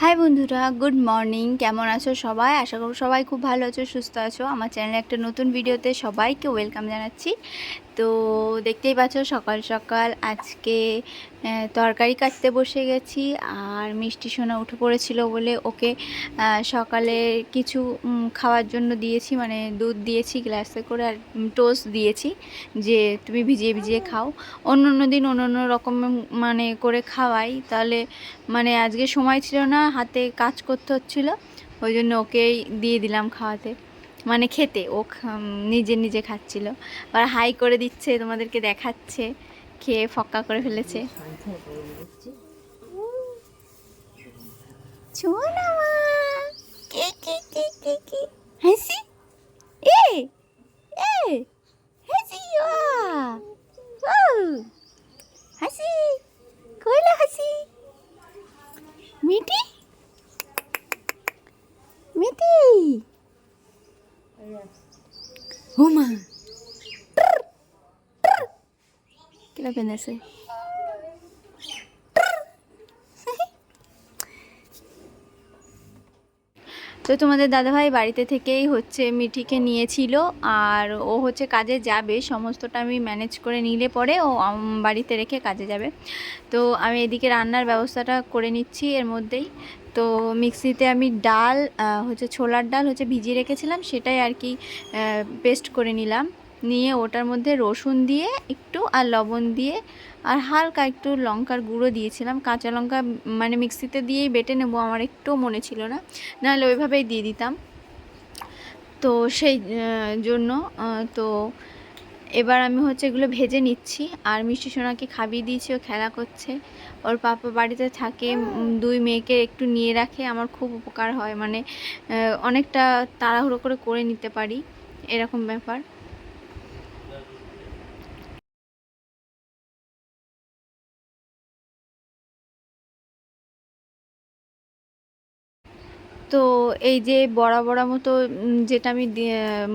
High বন্ধুরা। Good morning কেমন আছো সবাই? আশা করব সবাই খুব ভালো আছো, সুস্থ আছো। আমার চ্যানেলে একটা নতুন ভিডিওতে সবাইকে ওয়েলকাম জানাচ্ছি। তো দেখতেই পাচ্ছ, সকাল সকাল আজকে তরকারি কাটতে বসে গেছি, আর মিষ্টি সোনা উঠে পড়েছিল বলে ওকে সকালে কিছু খাওয়ার জন্য দিয়েছি মানে দুধ দিয়েছি, গ্লাসে করে, আর টোস্ট দিয়েছি, যে তুমি ভিজিয়ে ভিজিয়ে খাও। অন্য অন্য দিন অন্য অন্য রকম মানে করে খাওয়াই। তাহলে মানে আজকে সময় ছিল না হাতে কাজ করতে হচ্ছিল ওই জন্য ওকেই দিয়ে দিলাম খাওয়াতে। মানে খেতে ও নিজে নিজে খাচ্ছিল। আর হাই করে দিচ্ছে তোমাদেরকে দেখাচ্ছে খেয়ে ফক্কা করে ফেলেছে। হাসি? এ! এ! হাসি কইলা হাসি মিটি মিটি ওমা কিলা পেনেছে তো তোমাদের দাদাভাই বাড়িতে থেকেই হচ্ছে মিঠিকে নিয়েছিল, আর ও হচ্ছে কাজে যাবে। সমস্তটা আমি ম্যানেজ করে নিলে পরে ও বাড়িতে রেখে কাজে যাবে। তো আমি এদিকে রান্নার ব্যবস্থাটা করে নিচ্ছি এর মধ্যেই। তো মিক্সিতে আমি ডাল হচ্ছে ছোলার ডাল হচ্ছে ভিজিয়ে রেখেছিলাম, সেটাই আর কি পেস্ট করে নিলাম। নিয়ে ওটার মধ্যে রসুন দিয়ে একটু আর লবণ দিয়ে আর হালকা একটু লঙ্কার গুঁড়ো দিয়েছিলাম। কাঁচা লঙ্কা মানে মিক্সিতে দিয়েই বেটে নেব আমার একটু মনে ছিল না। নাহলে ওইভাবেই দিয়ে দিতাম। তো সেই জন্য তো এবার আমি হচ্ছে এগুলো ভেজে নিচ্ছি। আর মিষ্টি সোনাকে খাবিয়ে দিয়েছি ও খেলা করছে। ওর পাপা বাড়িতে থাকে দুই মেয়েকে একটু নিয়ে রাখে। আমার খুব উপকার হয়। মানে অনেকটা তাড়াহুড়ো করে করে নিতে পারি। এরকম ব্যাপার। তো এই যে বড়া বড়া মতো যেটা আমি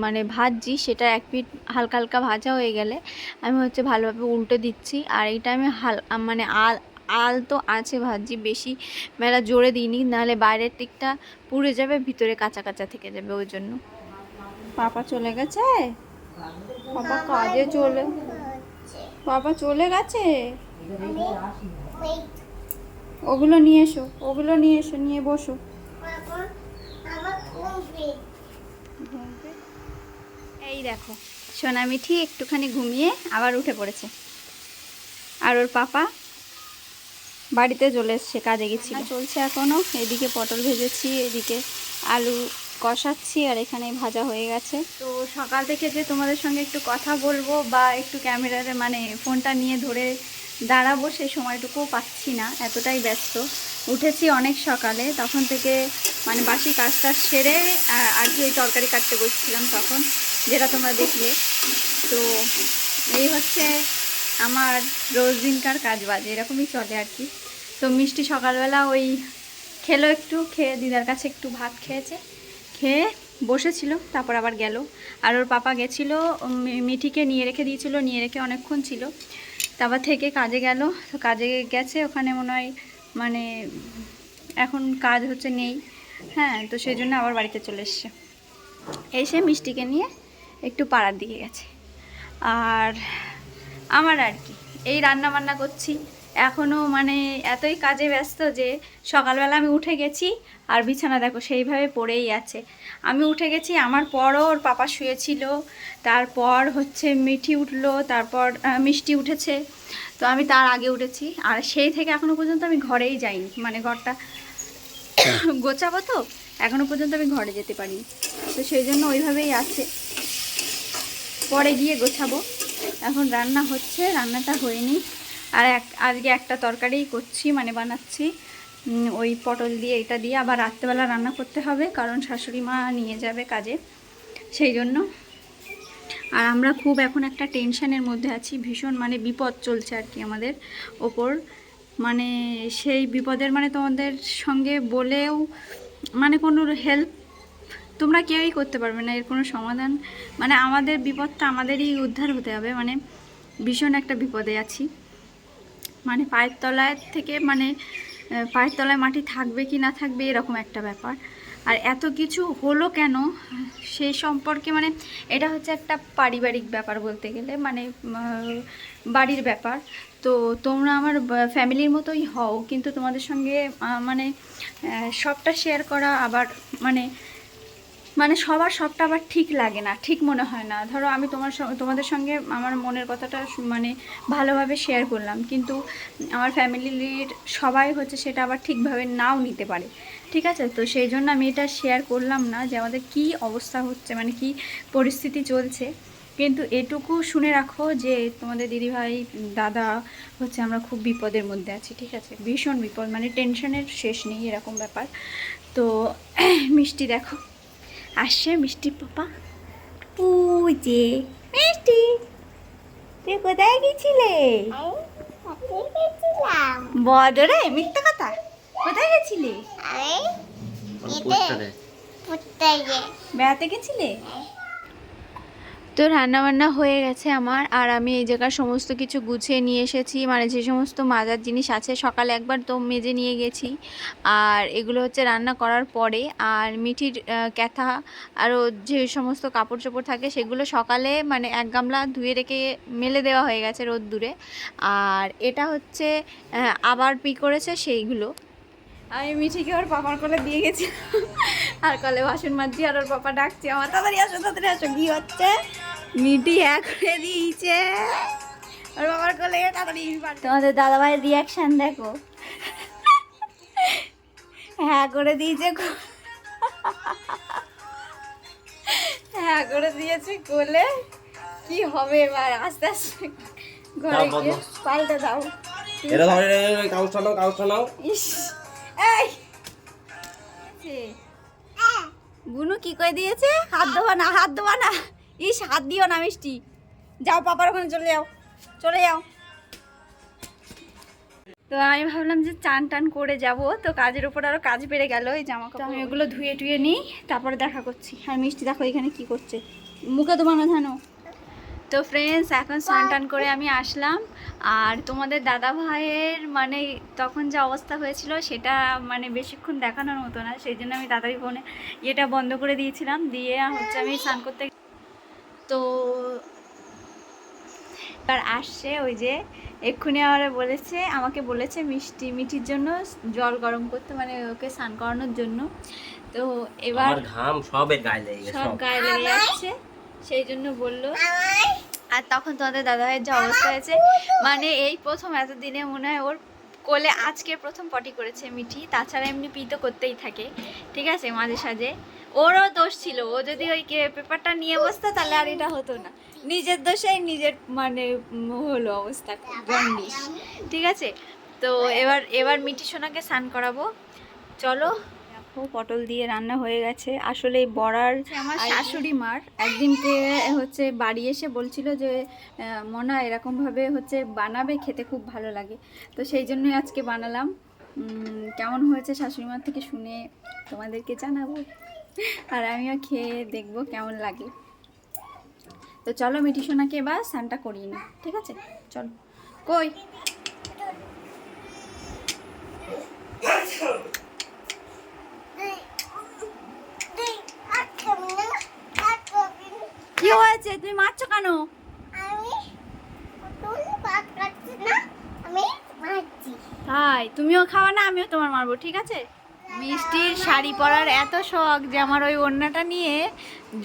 মানে ভাজছি, সেটা এক পিঠ হালকা হালকা ভাজা হয়ে গেলে আমি হচ্ছে ভালোভাবে উল্টে দিচ্ছি। আর এইটা আমি হাল মানে আল আল তো আছে ভাজছি, বেশি মেলা জোরে দিইনি, নাহলে বাইরের দিকটা পুড়ে যাবে, ভিতরে কাঁচা কাঁচা থেকে যাবে ওই জন্য। পাপা চলে গেছে? পাপা কাজে চলে, পাপা চলে গেছে? ওগুলো নিয়ে এসো, ওগুলো নিয়ে এসো, নিয়ে বসো। এই দেখো সোনা মিঠি একটুখানি ঘুমিয়ে আবার উঠে পড়েছে। আর ওর পাপা বাড়িতে চলে এসছে কাজে গেছি চলছে এখনও এদিকে পটল ভেজেছি এদিকে আলু কষাচ্ছি আর এখানে ভাজা হয়ে গেছে। তো সকাল থেকে যে তোমাদের সঙ্গে একটু কথা বলব বা একটু ক্যামেরাতে মানে ফোনটা নিয়ে ধরে দাঁড়াবো সেই সময়টুকুও পাচ্ছি না, এতটাই ব্যস্ত। উঠেছি অনেক সকালে, তখন থেকে মানে বাসি কাজটা সেরে আর কি ওই তরকারি কাটতে বসছিলাম তখন, যেটা তোমরা দেখলে। তো এই হচ্ছে আমার রোজ দিনকার কাজ বাজ, এরকমই চলে আর কি। তো মিষ্টি সকালবেলা ওই খেলো একটু, খেয়ে দিদার কাছে একটু ভাত খেয়েছে, খেয়ে বসেছিল, তারপর আবার গেল। আর ওর পাপা গেছিল মিঠিকে নিয়ে রেখে দিয়েছিল, নিয়ে রেখে অনেকক্ষণ ছিল। তারপর থেকে কাজে গেল। তো কাজে গেছে ওখানে মনে হয় মানে এখন কাজ হচ্ছে নেই। হ্যাঁ তো সেই জন্য আবার বাড়িতে চলে এসছে। এসে মিষ্টিকে নিয়ে একটু পাড়ার দিকে গেছে। আর আমার আর কি, এই রান্না বান্না করছি। এখনও মানে এতই কাজে ব্যস্ত যে সকালবেলা আমি উঠে গেছি আর বিছানা দেখো সেইভাবে পড়েই আছে। আমি উঠে গেছি, আমার পরও ওর পাপা শুয়েছিল, তারপর হচ্ছে মিঠি উঠল, তারপর মিষ্টি উঠেছে। তো আমি তার আগে উঠেছি আর সেই থেকে এখনও পর্যন্ত আমি ঘরেই যাইনি। মানে ঘরটা গোছাবো তো এখনও পর্যন্ত আমি ঘরে যেতে পারিনি। তো সেই জন্য ওইভাবেই আছে। পরে গিয়ে গোছাবো। এখন রান্না হচ্ছে, রান্নাটা হয়নি। আর এক, আজকে একটা তরকারি করছি মানে বানাচ্ছি। ওই পটল দিয়ে এটা দিয়ে আবার রাত্রেবেলা রান্না করতে হবে, কারণ শাশুড়ি মা নিয়ে যাবে কাজে। সেই জন্য। আর আমরা খুব এখন একটা টেনশানের মধ্যে আছি, ভীষণ মানে বিপদ চলছে আর কি আমাদের ওপর। মানে সেই বিপদের মানে তোমাদের সঙ্গে বলেও মানে কোনো হেল্প তোমরা কেউই করতে পারবে না, এর কোনো সমাধান। মানে আমাদের বিপদটা আমাদেরই উদ্ধার হতে হবে মানে ভীষণ একটা বিপদে আছি। মানে পায়ের তলায় থেকে মানে পায়ের তলায় মাটি থাকবে কি না থাকবে এরকম একটা ব্যাপার। আর এত কিছু হলো কেন? সেই সম্পর্কে মানে এটা হচ্ছে একটা পারিবারিক ব্যাপার বলতে গেলে মানে বাড়ির ব্যাপার। তো তোমরা আমার ফ্যামিলির মতোই হও, কিন্তু তোমাদের সঙ্গে মানে সবটা শেয়ার করা আবার মানে মানে সবার সবটা আবার ঠিক লাগে না, ঠিক মনে হয় না। ধরো আমি তোমার তোমাদের সঙ্গে আমার মনের কথাটা মানে ভালোভাবে শেয়ার করলাম, কিন্তু আমার ফ্যামিলির সবাই হচ্ছে সেটা আবার ঠিকভাবে নাও নিতে পারে। ঠিক আছে? তো সেই জন্য আমি এটা শেয়ার করলাম না যে আমাদের কি অবস্থা হচ্ছে মানে কি পরিস্থিতি চলছে। কিন্তু এটুকু শুনে রাখো যে তোমাদের দিদিভাই, দাদা হচ্ছে আমরা খুব বিপদের মধ্যে আছি, ঠিক আছে? ভীষণ বিপদ মানে টেনশনের শেষ নেই এরকম ব্যাপার। তো মিষ্টি দেখো। আসছে মিষ্টি পাপা। পুজে যে মিষ্টি তুই কোথায় গেছিলে? বদরে মিথ্যা কথা কোথায় গেছিলে? বেড়াতে গেছিলে? তো রান্না বান্না হয়ে গেছে আমার, আর আমি এই জায়গার সমস্ত কিছু গুছিয়ে নিয়ে এসেছি। মানে যে সমস্ত মাজার জিনিস আছে, সকালে একবার তো মেজে নিয়ে গেছি। আর এগুলো হচ্ছে রান্না করার পরে, আর মিঠির ক্যাথা, আরও যে সমস্ত কাপড় চোপড় থাকে, সেগুলো সকালে মানে এক গামলা ধুয়ে রেখে মেলে দেওয়া হয়ে গেছে রোদ দূরে আর এটা হচ্ছে আবার পি করেছে সেইগুলো। আমি মিঠিকে ওর পাপার কোলে দিয়ে গেছি আর কলে বাসন মাজছি আর ওর পাপা ডাকছে আমার তাড়াতাড়ি আসো তাড়াতাড়ি আসো কি হচ্ছে? মিটি এক করে দিয়েছে। ওর বাবার কোলে তাড়াতাড়ি তোমাদের দাদাভাইয়ের রিয়াকশন দেখো। হ্যাঁ করে দিয়েছে। হ্যাঁ করে দিয়েছে কোলে। কি হবে এবার? আস্তে আস্তে ঘরে গিয়ে পাল্টে দাও। এটা ধরে কাগজটা নাও কাগজটা নাও। ইস। বুনু কি করে দিয়েছে? হাত দেওয়া না, হাত দেওয়া না। ইস, হাত দিও না, মিষ্টি। যাও, পাপার ওখানে চলে যাও চলে যাও। তো আমি ভাবলাম যে চান টান করে যাব, তো কাজের উপর আরও কাজ বেড়ে গেল, এই জামা কাপড় আমি এগুলো ধুয়ে টুয়ে নিই, তারপরে দেখা করছি। আর মিষ্টি দেখো এখানে কি করছে। মুখে তো বানা জানো? তো ফ্রেন্ডস এখন স্নান টান করে আমি আসলাম। আর তোমাদের দাদা ভাইয়ের মানে তখন যে অবস্থা হয়েছিল সেটা মানে বেশিক্ষণ দেখানোর মতো না সেই জন্য আমি তাড়াতাড়ি ফোনে ইয়েটা বন্ধ করে দিয়েছিলাম। দিয়ে হচ্ছে আমি স্নান করতে তো আর আসছে ওই যে এক্ষুনি আমার বলেছে আমাকে বলেছে মিষ্টি মিঠির জন্য জল গরম করতে মানে ওকে স্নান করানোর জন্য। তো এবার আমার ঘাম সবের গায়ে লেগে সব সব গায়ে লেগে যাচ্ছে। সেই জন্য বলল। আর তখন তোমাদের দাদাভাইয়ের যে অবস্থা হয়েছে মানে এই প্রথম এতদিনে মনে হয় ওর কোলে আজকে প্রথম পটি করেছে মিঠি তাছাড়া এমনি পি তো করতেই থাকে ঠিক আছে মাঝে সাঝে। ওরও দোষ ছিল ও যদি ওই কে- পেপারটা নিয়ে বসতো তাহলে আর এটা হতো না। নিজের দোষেই নিজের মানে হলো অবস্থা জন্ডিস ঠিক আছে? তো এবার এবার মিঠি সোনাকে স্নান করাবো। চলো দেখো পটল দিয়ে রান্না হয়ে গেছে। আসলে এই বড়ার আমার শাশুড়ি মার একদিনকে হচ্ছে বাড়ি এসে বলছিল যে মনা এরকমভাবে হচ্ছে বানাবে খেতে খুব ভালো লাগে। তো সেই জন্যই আজকে বানালাম। কেমন হয়েছে শাশুড়ি মার থেকে শুনে তোমাদেরকে জানাব। আর আমিও খেয়ে দেখব কেমন লাগে। তো চলো মিঠি সোনাকে এবার স্নানটা করিয়ে নিই ঠিক আছে? চলো। কই কি হয়েছে তুমি মারছো কেন? তাই তুমিও খাওয়া না আমিও তোমার মারবো ঠিক আছে? মিষ্টির শাড়ি পরার এত শখ যে আমার ওই ওড়নাটা নিয়ে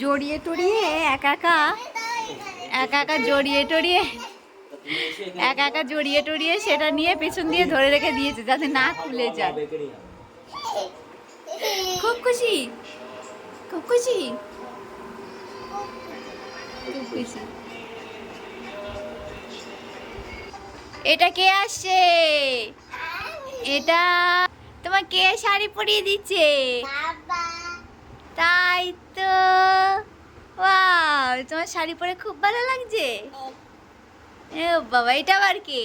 জড়িয়ে টড়িয়ে একা একা একা একা জড়িয়ে টড়িয়ে একা একা জড়িয়ে টড়িয়ে সেটা নিয়ে পেছন দিয়ে ধরে রেখে দিয়েছে যাতে না খুলে যায়। খুব খুশি? খুব খুশি? এটা কে আসছে? এটা তোমার কে শাড়ি পরিয়ে দিচ্ছে? তাই তো। ওয়াও তোমার শাড়ি পরে খুব ভালো লাগছে? এ বাবা এটা আবার কে?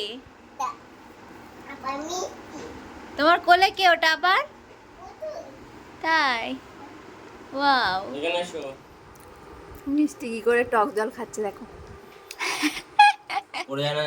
তোমার কোলে কে? ওটা আবার? তাই। ওয়াও। মিষ্টি কি করে টক জল খাচ্ছে দেখো। ওরে না